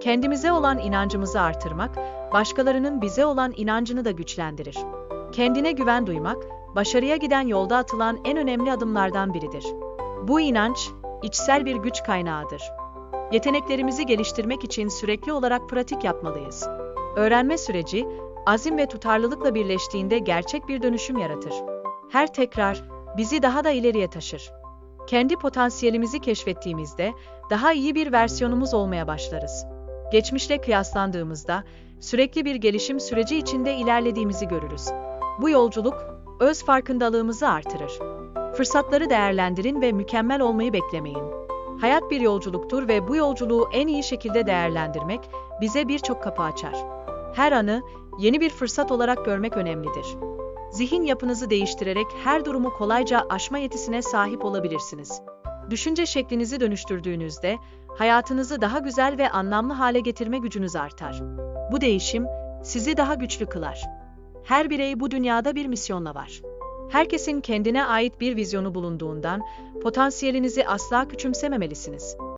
Kendimize olan inancımızı artırmak, başkalarının bize olan inancını da güçlendirir. Kendine güven duymak, başarıya giden yolda atılan en önemli adımlardan biridir. Bu inanç, içsel bir güç kaynağıdır. Yeteneklerimizi geliştirmek için sürekli olarak pratik yapmalıyız. Öğrenme süreci, azim ve tutarlılıkla birleştiğinde gerçek bir dönüşüm yaratır. Her tekrar, bizi daha da ileriye taşır. Kendi potansiyelimizi keşfettiğimizde, daha iyi bir versiyonumuz olmaya başlarız. Geçmişle kıyaslandığımızda, sürekli bir gelişim süreci içinde ilerlediğimizi görürüz. Bu yolculuk, öz farkındalığımızı artırır. Fırsatları değerlendirin ve mükemmel olmayı beklemeyin. Hayat bir yolculuktur ve bu yolculuğu en iyi şekilde değerlendirmek bize birçok kapı açar. Her anı yeni bir fırsat olarak görmek önemlidir. Zihin yapınızı değiştirerek her durumu kolayca aşma yetisine sahip olabilirsiniz. Düşünce şeklinizi dönüştürdüğünüzde hayatınızı daha güzel ve anlamlı hale getirme gücünüz artar. Bu değişim sizi daha güçlü kılar. Her birey bu dünyada bir misyonla var. Herkesin kendine ait bir vizyonu bulunduğundan potansiyelinizi asla küçümsememelisiniz.